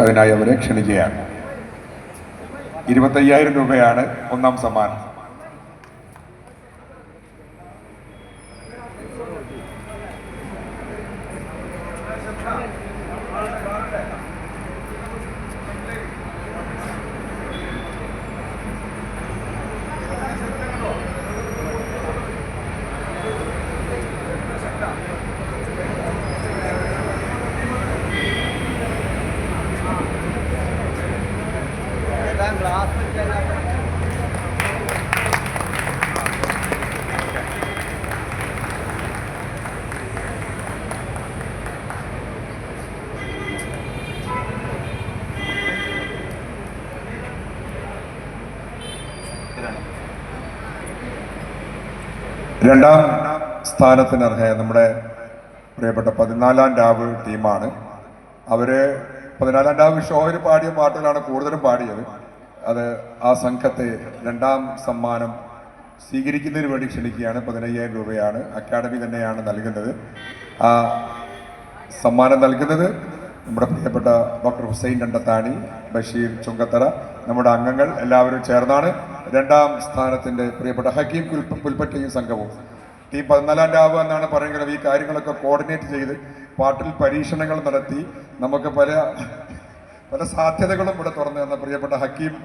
അതിനായി അവരെ ക്ഷണിക്കുകയാണ്. ഇരുപത്തയ്യായിരം രൂപയാണ് ഒന്നാം സമ്മാനം. രണ്ടാം സ്ഥാനത്തിന് അർഹയ നമ്മുടെ പ്രിയപ്പെട്ട പതിനാലാം രാവ് ടീമാണ്. അവർ പതിനാലാം രാവ് ഷോയിൽ പാടിയ പാട്ടുകളാണ് കൂടുതലും പാടിയത്. അത് ആ സംഘത്തെ രണ്ടാം സമ്മാനം സ്വീകരിക്കുന്നതിന് വേണ്ടി ക്ഷണിക്കുകയാണ്. പതിനയ്യായിരം രൂപയാണ്. അക്കാഡമി തന്നെയാണ് നൽകുന്നത്. ആ സമ്മാനം നൽകുന്നത് നമ്മുടെ പ്രിയപ്പെട്ട ഡോക്ടർ ഹുസൈൻ രണ്ടത്താണി ബഷീർ ചുങ്കത്തറ നമ്മുടെ അംഗങ്ങൾ എല്ലാവരും ചേർന്നാണ് രണ്ടാം സ്ഥാനത്തിന്റെ പ്രിയപ്പെട്ട ഹക്കീം പുൽപ്പറ്റയും സംഘവും. ടീം പതിനാലാം രാവ് എന്നാണ് പറയുന്നത്. ഈ കാര്യങ്ങളൊക്കെ കോർഡിനേറ്റ് ചെയ്ത് പാട്ടിൽ പരീക്ഷണങ്ങൾ നടത്തി. നമുക്ക് പല പല സാധ്യതകളും ഇവിടെ തുറന്നു തന്ന പ്രിയപ്പെട്ട ഹക്കീം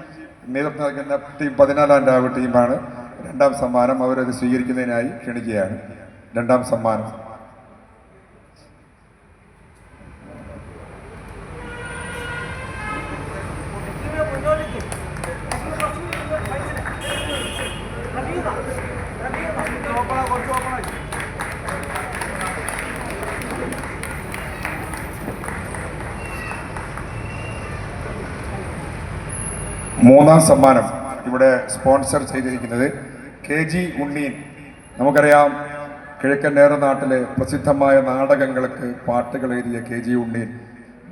നേതൃത്വം നൽകുന്ന ടീം പതിനാലാം ടീമാണ്. രണ്ടാം സമ്മാനം അവരത് സ്വീകരിക്കുന്നതിനായി ക്ഷണിക്കുകയാണ്. രണ്ടാം സമ്മാനം. മൂന്നാം സമ്മാനം ഇവിടെ സ്പോൺസർ ചെയ്തിരിക്കുന്നത് കെ ജി ഉണ്ണീൻ. നമുക്കറിയാം കിഴക്കൻ നാട്ടിലെ പ്രസിദ്ധമായ നാടകങ്ങൾക്ക് പാട്ടുകൾ എഴുതിയ കെ ജി ഉണ്ണീൻ.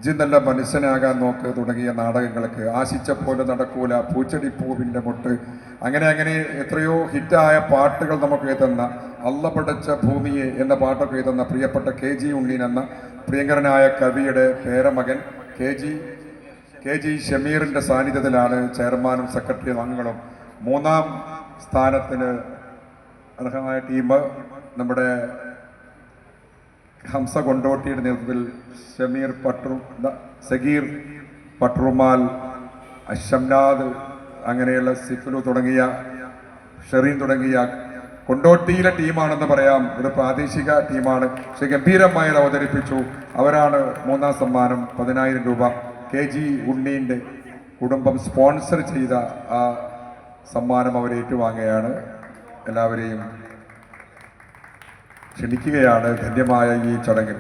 ജി നല്ല മനുഷ്യനാകാൻ നോക്ക് തുടങ്ങിയ നാടകങ്ങൾക്ക്. ആശിച്ച പോലെ നടക്കൂല പൂച്ചടി പൂവിന്റെ മുട്ട്. അങ്ങനെ അങ്ങനെ എത്രയോ ഹിറ്റായ പാട്ടുകൾ നമുക്ക് എഴുതുന്ന അല്ല ഭൂമിയെ എന്ന പാട്ടൊക്കെ എഴുതുന്ന പ്രിയപ്പെട്ട കെ ജി ഉണ്ണീൻ എന്ന പ്രിയങ്കരനായ കവിയുടെ പേരമകൻ കെ ജി കെ ജി ഷമീറിന്റെ സാന്നിധ്യത്തിലാണ് ചെയർമാനും സെക്രട്ടറി അംഗങ്ങളും മൂന്നാം സ്ഥാനത്തിന് അർഹമായ ടീം നമ്മുടെ ഹംസ കൊണ്ടോട്ടിയുടെ നേതൃത്വത്തിൽ ഷമീർ പട്രു സഗീർ പട്രുമാൽ അഷംനാദ് അങ്ങനെയുള്ള സിഫുലു തുടങ്ങിയ ഷെറീൻ തുടങ്ങിയ കൊണ്ടോട്ടിയിലെ ടീമാണെന്ന് പറയാം. ഒരു പ്രാദേശിക ടീമാണ്. പക്ഷെ ഗംഭീരമായി അവതരിപ്പിച്ചു. അവരാണ് മൂന്നാം സമ്മാനം പതിനായിരം രൂപ കെ ജി ഉണ്ണീന്റെ കുടുംബം സ്പോൺസർ ചെയ്ത ആ സമ്മാനം അവർ ഏറ്റുവാങ്ങുകയാണ്. എല്ലാവരെയും ക്ഷണിക്കുകയാണ് ധന്യമായ ഈ ചടങ്ങിൽ.